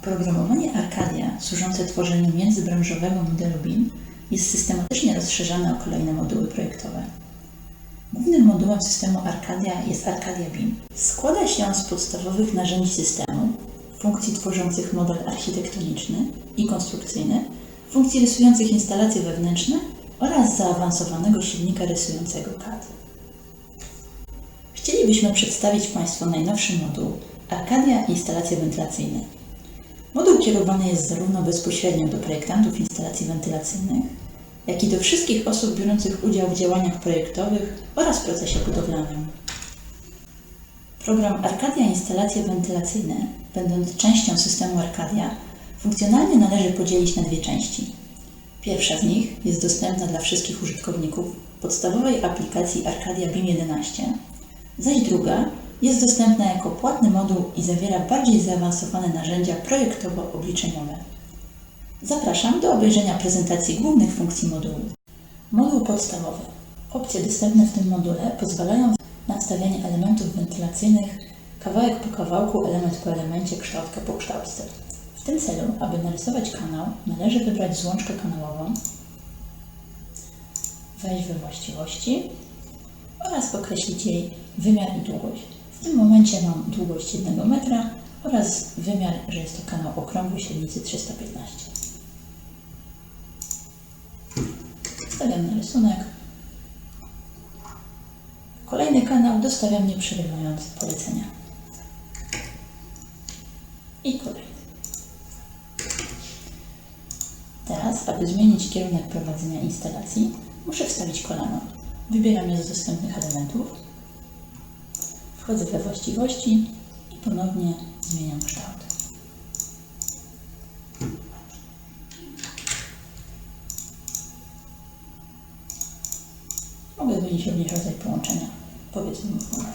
Oprogramowanie Arcadia, służące tworzeniu międzybranżowego modelu BIM, jest systematycznie rozszerzane o kolejne moduły projektowe. Głównym modułem systemu Arcadia jest Arcadia BIM. Składa się on z podstawowych narzędzi systemu, funkcji tworzących model architektoniczny i konstrukcyjny, funkcji rysujących instalacje wewnętrzne oraz zaawansowanego silnika rysującego CAD. Chcielibyśmy przedstawić Państwu najnowszy moduł Arcadia Instalacje Wentylacyjne. Moduł kierowany jest zarówno bezpośrednio do projektantów instalacji wentylacyjnych, jak i do wszystkich osób biorących udział w działaniach projektowych oraz procesie budowlanym. Program Arcadia Instalacje Wentylacyjne, będąc częścią systemu Arcadia, funkcjonalnie należy podzielić na dwie części. Pierwsza z nich jest dostępna dla wszystkich użytkowników podstawowej aplikacji Arcadia BIM 11, zaś druga jest dostępna jako płatny moduł i zawiera bardziej zaawansowane narzędzia projektowo-obliczeniowe. Zapraszam do obejrzenia prezentacji głównych funkcji modułu. Moduł podstawowy. Opcje dostępne w tym module pozwalają na wstawianie elementów wentylacyjnych kawałek po kawałku, element po elemencie, kształtkę po kształtce. W tym celu, aby narysować kanał, należy wybrać złączkę kanałową, wejść we właściwości oraz określić jej wymiar i długość. W tym momencie mam długość 1 metra oraz wymiar, że jest to kanał okrągły średnicy 315. Stawiam na rysunek. Kolejny kanał dostawiam nie przerywając polecenia. I kolejny. Teraz, aby zmienić kierunek prowadzenia instalacji, muszę wstawić kolano. Wybieram je z dostępnych elementów. Wchodzę we właściwości i ponownie zmieniam kształt. Mogę zmienić również rodzaj połączenia, powiedzmy chmurę.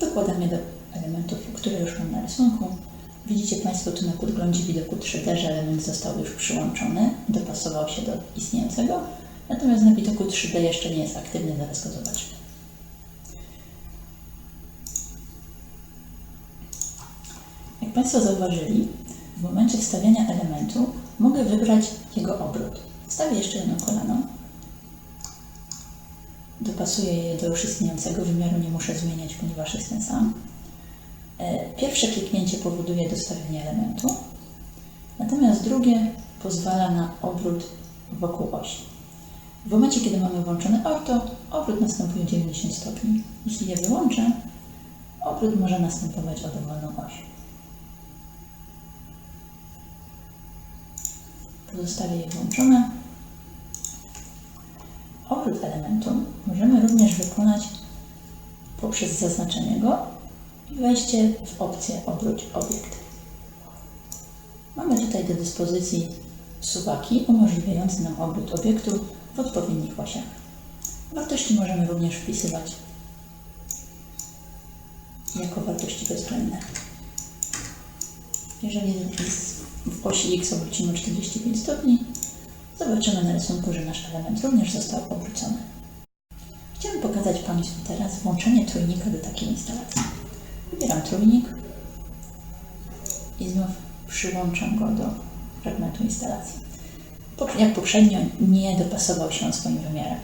Dokładam je do elementów, które już mam na rysunku. Widzicie Państwo tu na podglądzie widoku 3D, że element został już przyłączony, dopasował się do istniejącego, natomiast na widoku 3D jeszcze nie jest aktywny, zaraz go zobaczymy. Państwo zauważyli, w momencie wstawiania elementu mogę wybrać jego obrót. Wstawię jeszcze jedno kolano. Dopasuję je do już istniejącego wymiaru, nie muszę zmieniać, ponieważ jest ten sam. E, Pierwsze kliknięcie powoduje dostawienie elementu, natomiast drugie pozwala na obrót wokół osi. W momencie, kiedy mamy włączone orto, obrót następuje 90 stopni. Jeśli je wyłączę, obrót może następować o dowolną oś. Pozostawię je włączone. Obrót elementu możemy również wykonać poprzez zaznaczenie go i wejście w opcję Obróć obiekt. Mamy tutaj do dyspozycji suwaki umożliwiające nam obrót obiektu w odpowiednich osiach. Wartości możemy również wpisywać jako wartości bezwzględne. Jeżeli w osi X obrócimy 45 stopni, zobaczymy na rysunku, że nasz element również został obrócony. Chciałam pokazać Państwu teraz włączenie trójnika do takiej instalacji. Wybieram trójnik i znów przyłączam go do fragmentu instalacji. Jak poprzednio nie dopasował się on swoim wymiarem.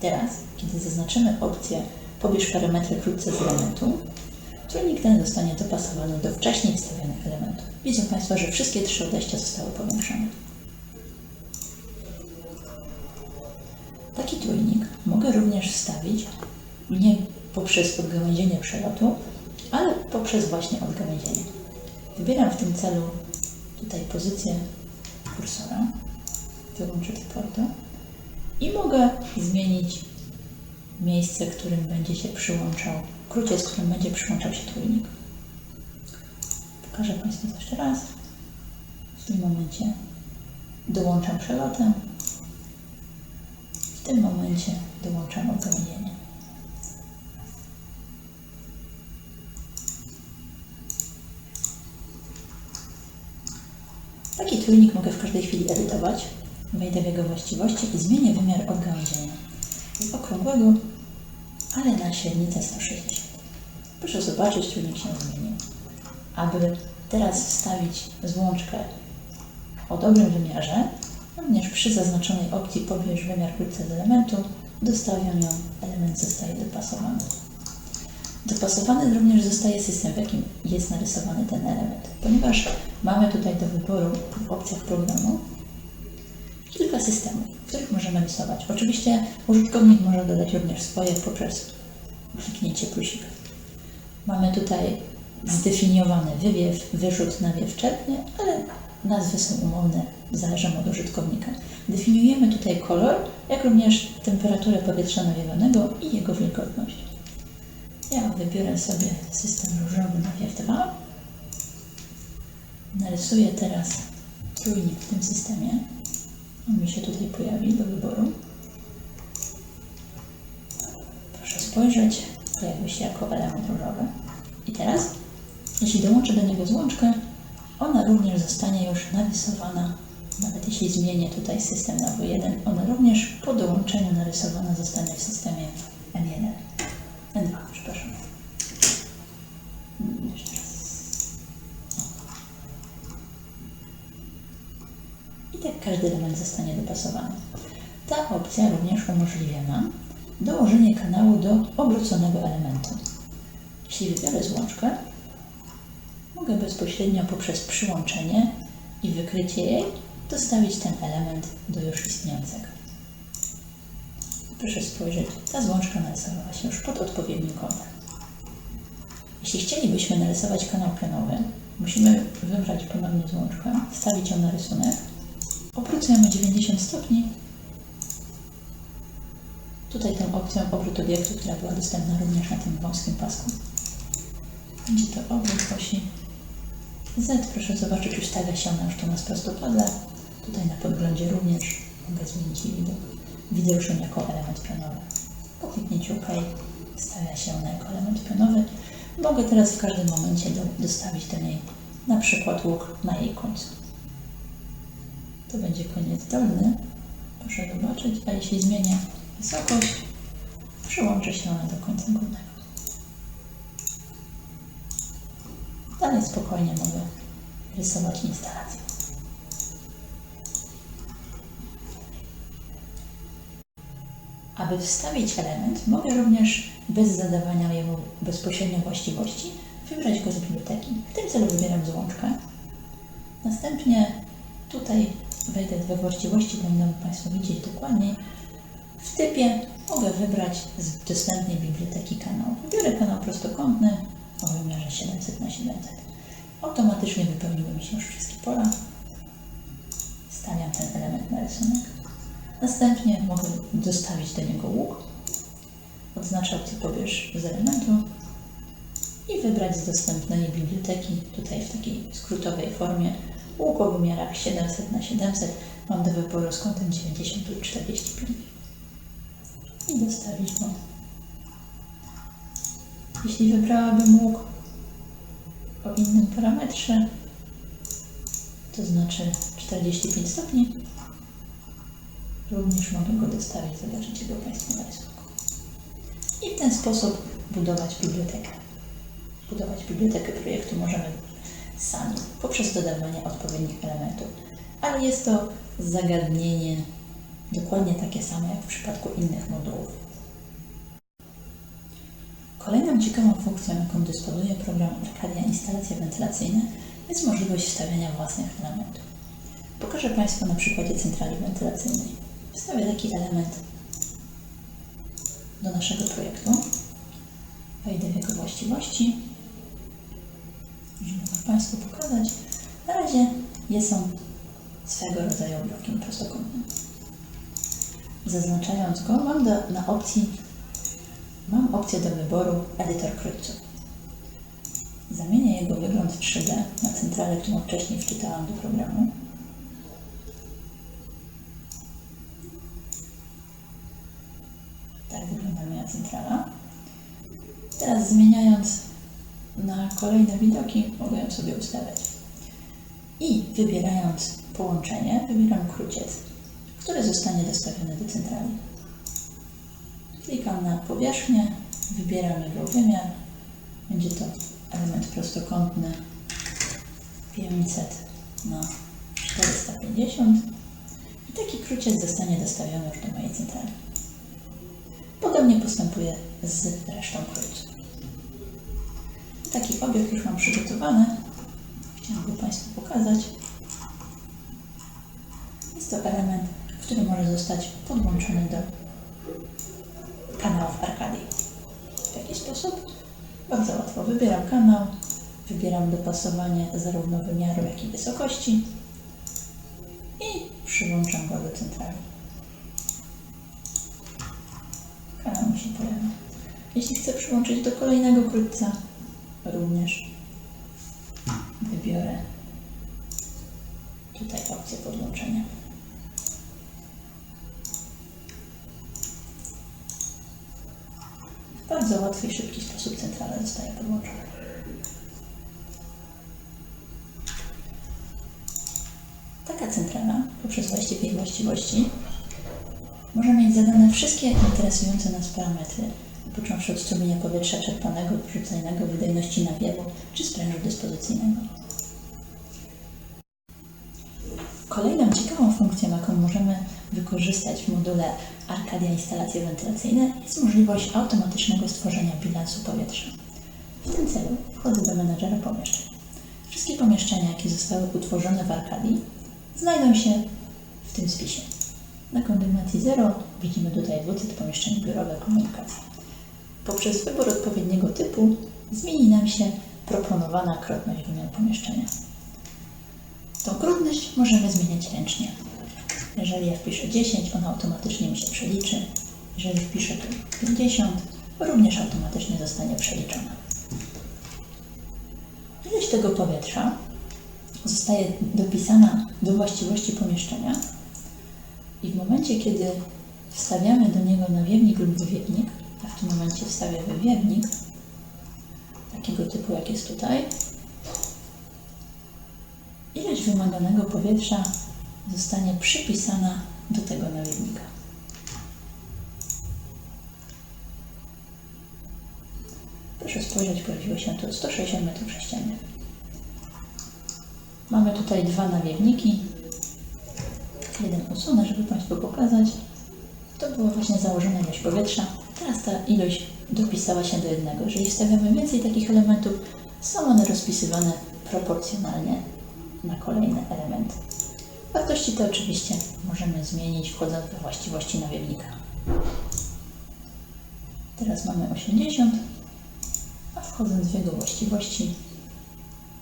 Teraz, kiedy zaznaczymy opcję Pobierz parametry krótce z elementu, trójnik ten zostanie dopasowany do wcześniej wstawionych elementów. Widzą Państwo, że wszystkie trzy odejścia zostały powiększone. Taki trójnik mogę również wstawić nie poprzez odgałęzienie przelotu, ale poprzez właśnie odgałęzienie. Wybieram w tym celu tutaj pozycję kursora, wyłączę to porto i mogę zmienić miejsce, którym będzie się przyłączał, krócie, z którym będzie przyłączał się trójnik. Pokażę Państwu to jeszcze raz. W tym momencie dołączam przelotem. W tym momencie dołączam odgałęzienie. Taki trójnik mogę w każdej chwili edytować. Wejdę w jego właściwości i zmienię wymiar odgałęzienia. Z okrągłego, ale na średnicę 160. Proszę zobaczyć, trójnik się zmienił. Aby teraz wstawić złączkę o dobrym wymiarze, również przy zaznaczonej opcji pobierz wymiar krótce z elementu, dostawiam ją, element zostaje dopasowany. Dopasowany również zostaje system, w jakim jest narysowany ten element, ponieważ mamy tutaj do wyboru w opcjach programu kilka systemów, w których możemy rysować. Oczywiście użytkownik może dodać również swoje poprzez kliknięcie plusika. Mamy tutaj zdefiniowany wywiew, wyrzut, nawiew, czerpnie, ale nazwy są umowne, zależą od użytkownika. Definiujemy tutaj kolor, jak również temperaturę powietrza nawiewanego i jego wilgotność. Ja wybiorę sobie system różowy nawiew 2. Narysuję teraz trójnik w tym systemie. Mi się tutaj pojawi do wyboru. Proszę spojrzeć, pojawił się jako element różowy. I teraz, jeśli dołączę do niego złączkę, ona również zostanie już narysowana. Nawet jeśli zmienię tutaj system na W1, ona również po dołączeniu narysowana zostanie w systemie N1. N2, przepraszam. Mm, Jeszcze raz. Tak każdy element zostanie dopasowany. Ta opcja również umożliwia nam dołożenie kanału do obróconego elementu. Jeśli wybiorę złączkę, mogę bezpośrednio poprzez przyłączenie i wykrycie jej dostawić ten element do już istniejącego. Proszę spojrzeć, ta złączka narysowała się już pod odpowiednim kątem. Jeśli chcielibyśmy narysować kanał pionowy, musimy wybrać ponownie złączkę, wstawić ją na rysunek, obrócujemy 90 stopni. Tutaj tą opcją obrót obiektu, która była dostępna również na tym wąskim pasku. Będzie to obrót osi Z. Proszę zobaczyć, ustawia się ona już tu na prostopadle. Tutaj na podglądzie również mogę zmienić jej widok. Widzę już ją jako element pionowy. Po kliknięciu OK stawia się ona jako element pionowy. Mogę teraz w każdym momencie do, dostawić do niej na przykład łuk na jej końcu. To będzie koniec dolny. Proszę zobaczyć, a jeśli zmienię wysokość, przyłączy się ona do końca górnego. Dalej spokojnie mogę rysować instalację. Aby wstawić element, mogę również bez zadawania jemu bezpośrednio właściwości wybrać go z biblioteki. W tym celu wybieram złączkę. Następnie tutaj wejdę we właściwości, powinnam Państwo widzieć dokładniej. W typie mogę wybrać z dostępnej biblioteki kanał. Wybiorę kanał prostokątny o wymiarze 700 na 700 Automatycznie wypełniły mi się już wszystkie pola. Stawiam ten element na rysunek. Następnie mogę dostawić do niego łuk. Odznaczę opcję pobierz z elementu i wybrać z dostępnej biblioteki, tutaj w takiej skrótowej formie, łuk o wymiarach 700 na 700 Mam do wyboru z kątem 90 lub 45 i dostawić go. Jeśli wybrałabym łuk o innym parametrze, to znaczy 45 stopni, również mogę go dostawić, zobaczycie go Państwo na rysunku. I w ten sposób budować bibliotekę. Budować bibliotekę projektu możemy sami, poprzez dodawanie odpowiednich elementów. Ale jest to zagadnienie dokładnie takie samo jak w przypadku innych modułów. Kolejną ciekawą funkcją, jaką dysponuje program Arcadia Instalacje Wentylacyjne, jest możliwość wstawiania własnych elementów. Pokażę Państwu na przykładzie centrali wentylacyjnej. Wstawię taki element do naszego projektu. Wejdę w jego właściwości. Możemy to Państwu pokazać. Na razie jest on swego rodzaju blokiem prostokątnym. Zaznaczając go, mam do, na opcji mam opcję do wyboru edytor krótców. Zamienię jego wygląd 3D na centralę, którą wcześniej wczytałam do programu. Tak wygląda moja centrala. Teraz zmieniając na kolejne widoki, mogę ją sobie ustawiać. I wybierając połączenie, wybieram króciec, który zostanie dostawiony do centrali. Klikam na powierzchnię, wybieram jego wymiar. Będzie to element prostokątny 500 na 450 i taki króciec zostanie dostawiony już do mojej centrali. Podobnie postępuję z resztą krótców. Taki obieg już mam przygotowany. Chciałam go Państwu pokazać. Jest to element, który może zostać podłączony do kanałów Arcadii. W jaki sposób? Bardzo łatwo. Wybieram kanał, wybieram dopasowanie zarówno wymiaru, jak i wysokości i przyłączam go do centrali. Kanał mi się pojawia. Jeśli chcę przyłączyć do kolejnego krótca, również wybiorę tutaj opcję podłączenia. W bardzo łatwy i szybki sposób centrala zostaje podłączona. Taka centrala poprzez wejście w jej właściwości może mieć zadane wszystkie interesujące nas parametry, począwszy od strumienia powietrza czerpanego, wrzucanego, wydajności nawiewu czy sprężu dyspozycyjnego. Kolejną ciekawą funkcją, jaką możemy wykorzystać w module Arcadia Instalacje Wentylacyjne jest możliwość automatycznego stworzenia bilansu powietrza. W tym celu wchodzę do menedżera pomieszczeń. Wszystkie pomieszczenia, jakie zostały utworzone w Arcadii, znajdą się w tym spisie. Na kondygnacji 0 widzimy tutaj dwucyt pomieszczeń biurowe komunikacji. Poprzez wybór odpowiedniego typu zmieni nam się proponowana krotność wymian pomieszczenia. Tą krotność możemy zmieniać ręcznie. Jeżeli ja wpiszę 10, ona automatycznie mi się przeliczy. Jeżeli wpiszę tu 50, również automatycznie zostanie przeliczona. Ilość tego powietrza zostaje dopisana do właściwości pomieszczenia i w momencie, kiedy wstawiamy do niego nawiewnik lub wywiewnik, a w tym momencie wstawię wywiewnik, takiego typu jak jest tutaj, ilość wymaganego powietrza zostanie przypisana do tego nawiewnika. Proszę spojrzeć, pojawiło się tu 160 m3. Mamy tutaj dwa nawiewniki. Jeden usunę, żeby Państwu pokazać. To była właśnie założona ilość powietrza. Teraz ta ilość dopisała się do jednego. Jeżeli wstawiamy więcej takich elementów, są one rozpisywane proporcjonalnie na kolejne elementy. Wartości te oczywiście możemy zmienić wchodząc we właściwości nawiewnika. Teraz mamy 80, a wchodząc w jego właściwości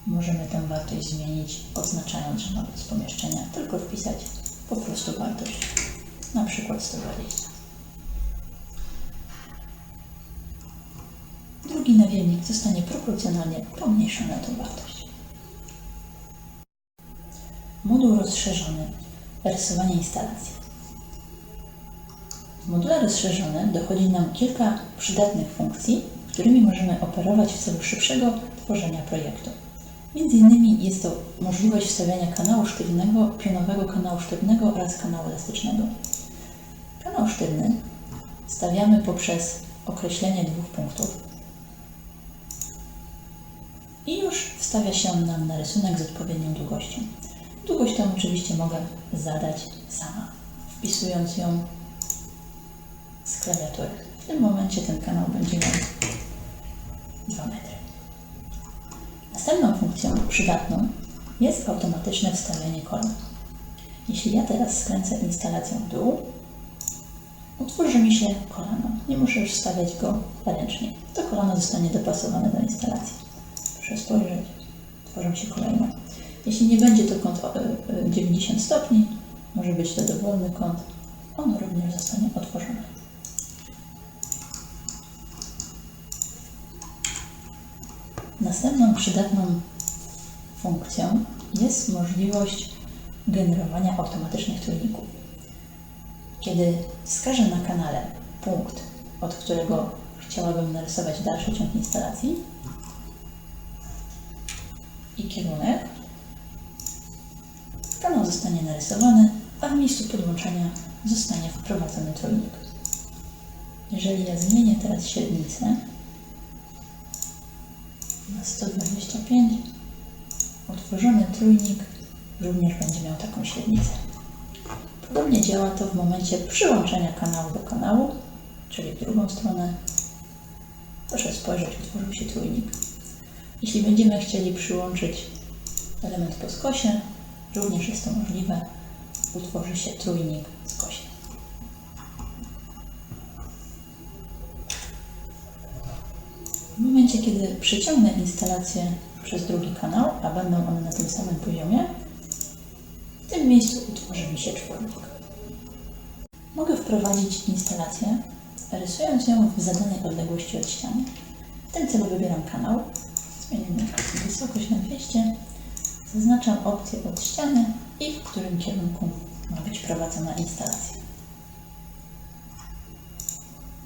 możemy tę wartość zmienić, oznaczając, że ma być z pomieszczenia, tylko wpisać po prostu wartość, na przykład 120. Drugi nawiewnik zostanie proporcjonalnie pomniejszony tę wartość. Moduł rozszerzony. Rysowanie instalacji. W module rozszerzonym dochodzi nam kilka przydatnych funkcji, którymi możemy operować w celu szybszego tworzenia projektu. Między innymi jest to możliwość wstawiania kanału sztywnego, pionowego kanału sztywnego oraz kanału elastycznego. Kanał sztywny stawiamy poprzez określenie dwóch punktów i już wstawia się on nam na rysunek z odpowiednią długością. Długość tą oczywiście mogę zadać sama, wpisując ją z klawiatury. W tym momencie ten kanał będzie miał 2 metry. Następną funkcją przydatną jest automatyczne wstawianie kolan. Jeśli ja teraz skręcę instalację w dół, utworzy mi się kolano. Nie muszę już wstawiać go ręcznie. To kolano zostanie dopasowane do instalacji. Proszę spojrzeć, tworzą się kolejne. Jeśli nie będzie to kąt o, e, 90 stopni, może być to dowolny kąt, on również zostanie otworzony. Następną przydatną funkcją jest możliwość generowania automatycznych trójników. Kiedy wskażę na kanale punkt, od którego chciałabym narysować dalszy ciąg instalacji i kierunek, kanał zostanie narysowany, a w miejscu podłączenia zostanie wprowadzony trójnik. Jeżeli ja zmienię teraz średnicę na 125, utworzony trójnik również będzie miał taką średnicę. Podobnie działa to w momencie przyłączenia kanału do kanału, czyli w drugą stronę. Proszę spojrzeć, utworzył się trójnik. Jeśli będziemy chcieli przyłączyć element po skosie, również jest to możliwe. Utworzy się trójnik skośny. W momencie, kiedy przeciągnę instalację przez drugi kanał, a będą one na tym samym poziomie, w tym miejscu utworzy mi się czwórnik. Mogę wprowadzić instalację, rysując ją w zadanej odległości od ściany. W tym celu wybieram kanał, zmienimy wysokość na 200, zaznaczam opcję od ściany i w którym kierunku ma być prowadzona instalacja.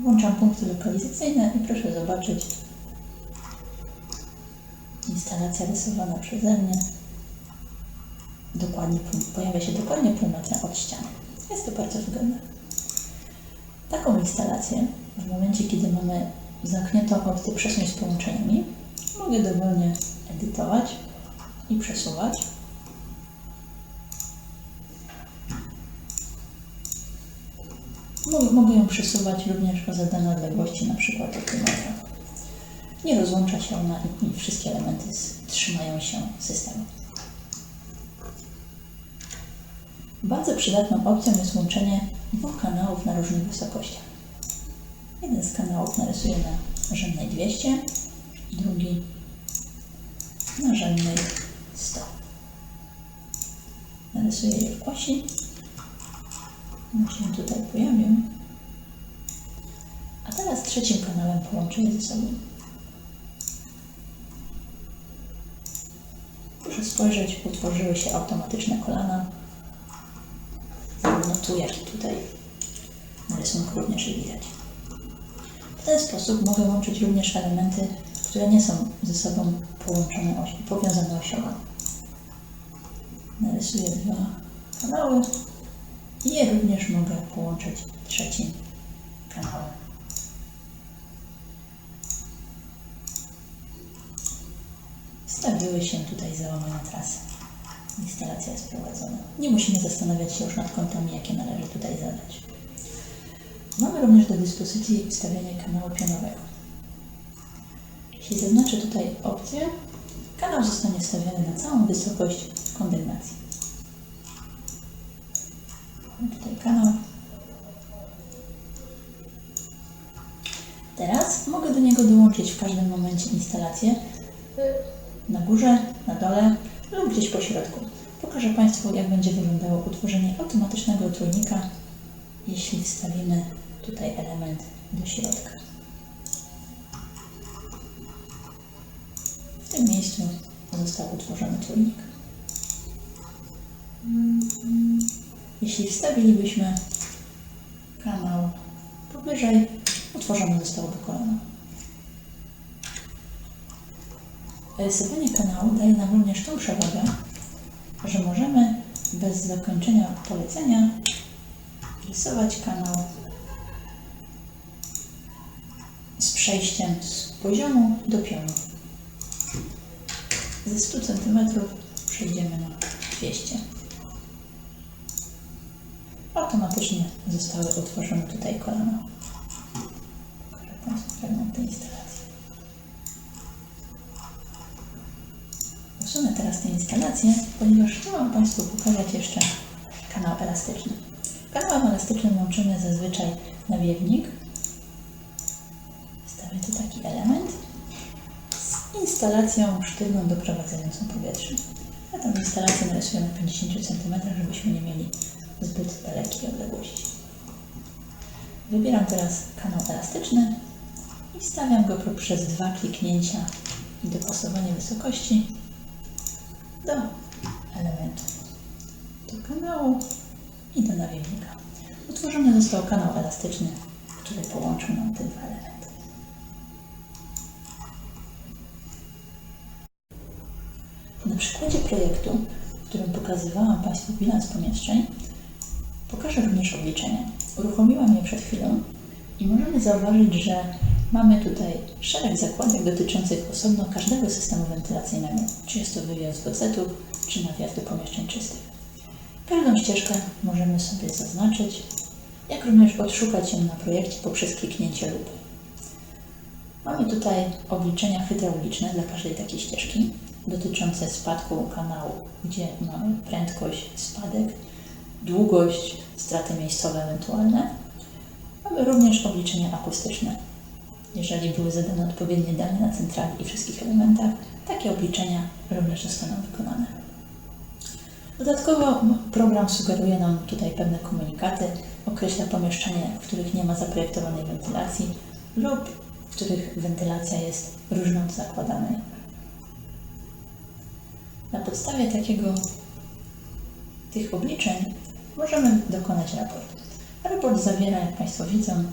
Włączam punkty lokalizacyjne i proszę zobaczyć, instalacja rysowana przeze mnie dokładnie, pojawia się dokładnie pół metra od ściany. Jest to bardzo wygodne. Taką instalację, w momencie kiedy mamy zamkniętą opcję przesuń z połączeniami, mogę dowolnie edytować i przesuwać. Mogę, ją przesuwać również o zadane odległości, na przykład o metra. Nie rozłącza się ona i, wszystkie elementy trzymają się systemu. Bardzo przydatną opcją jest łączenie dwóch kanałów na różnych wysokościach. Jeden z kanałów narysuję na rzędnej 200, drugi na rzędnej 100. Narysuję je w osi. On się tutaj pojawił. A teraz trzecim kanałem połączę je ze sobą. Proszę spojrzeć, utworzyły się automatyczne kolana. Zarówno tu, jak i tutaj na rysunku również je widać. W ten sposób mogę łączyć również elementy, które nie są ze sobą połączone, powiązane osiowo. Narysuję dwa kanały i je również mogę połączyć trzecim kanałem. Stawiły się tutaj załamane trasy. Instalacja jest prowadzona. Nie musimy zastanawiać się już nad kątami, jakie należy tutaj zadać. Mamy również do dyspozycji wstawianie kanału pionowego. Jeśli zaznaczę tutaj opcję, kanał zostanie wstawiony na całą wysokość kondygnacji. Mamy tutaj kanał. Teraz mogę do niego dołączyć w każdym momencie instalację na górze, na dole lub gdzieś po środku. Pokażę Państwu, jak będzie wyglądało utworzenie automatycznego trójnika, jeśli wstawimy tutaj element do środka. W tym miejscu został utworzony trójnik. Jeśli wstawilibyśmy kanał powyżej, utworzone zostałoby kolano. Rysowanie kanału daje nam również tą przewagę, że możemy bez zakończenia polecenia rysować kanał z przejściem z poziomu do pionu. Ze 100 cm przejdziemy na 200. Automatycznie zostały utworzone tutaj kolana. Pokażę Państwu fragment tej instalacji. Usunę teraz tę instalację, ponieważ chciałam Państwu pokazać jeszcze kanał elastyczny. Kanałem elastycznym łączymy zazwyczaj nawiewnik. Instalacją sztywną doprowadzającą powietrze. Ja tę instalację narysuję na 50 cm, żebyśmy nie mieli zbyt dalekiej odległości. Wybieram teraz kanał elastyczny i stawiam go poprzez dwa kliknięcia i dopasowanie wysokości do elementu, do kanału i do nawiewnika. Utworzony został kanał elastyczny, który połączył nam te dwa elementy. Na przykładzie projektu, w którym pokazywałam Państwu bilans pomieszczeń, pokażę również obliczenia. Uruchomiłam je przed chwilą i możemy zauważyć, że Mamy tutaj szereg zakładek dotyczących osobno każdego systemu wentylacyjnego, czy jest to wywiad z czy nawias do pomieszczeń czystych. Każdą ścieżkę możemy sobie zaznaczyć, jak również odszukać ją na projekcie poprzez kliknięcie lupy. Mamy tutaj obliczenia hydrauliczne dla każdej takiej ścieżki, dotyczące spadku kanału, gdzie mamy prędkość, spadek, długość, straty miejscowe ewentualne. Mamy również obliczenia akustyczne. Jeżeli były zadane odpowiednie dane na centrali i wszystkich elementach, takie obliczenia również zostaną wykonane. Dodatkowo program sugeruje nam tutaj pewne komunikaty, określa pomieszczenia, w których nie ma zaprojektowanej wentylacji lub w których wentylacja jest różną od zakładanej. Na podstawie takiego tych obliczeń możemy dokonać raport. Raport zawiera, jak Państwo widzą,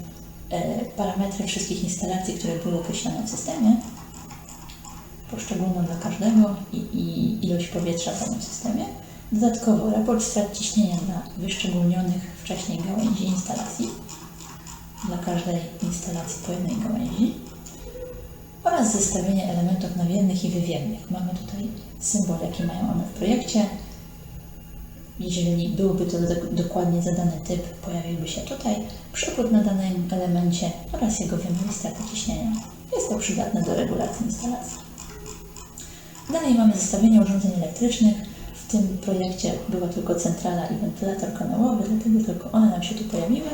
e, parametry wszystkich instalacji, które były określone w systemie, poszczególną dla każdego i, i ilość powietrza w danym systemie. Dodatkowo raport strat ciśnienia dla wyszczególnionych wcześniej gałęzi instalacji, dla każdej instalacji po jednej gałęzi oraz zestawienie elementów nawiewnych i wywiewnych. Mamy tutaj symbol, jaki mają one w projekcie. Jeżeli byłby to do- dokładnie zadany typ, pojawiłby się tutaj przepływ na danym elemencie oraz jego wymiar i strata ciśnienia. Jest to przydatne do regulacji instalacji. Dalej mamy zestawienie urządzeń elektrycznych. W tym projekcie była tylko centrala i wentylator kanałowy, dlatego tylko one nam się tu pojawiły.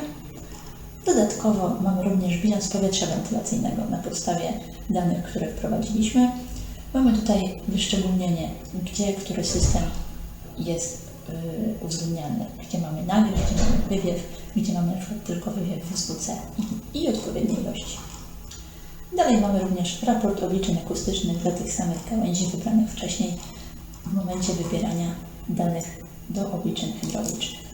Dodatkowo mamy również bilans powietrza wentylacyjnego na podstawie danych, które wprowadziliśmy. Mamy tutaj wyszczególnienie, gdzie który system jest y, uwzględniany, gdzie mamy nawiew, gdzie mamy wywiew, gdzie mamy na przykład tylko wywiew w SWC i, i odpowiedniej ilości. Dalej mamy również raport obliczeń akustycznych dla tych samych gałęzi wybranych wcześniej w momencie wybierania danych do obliczeń hydraulicznych.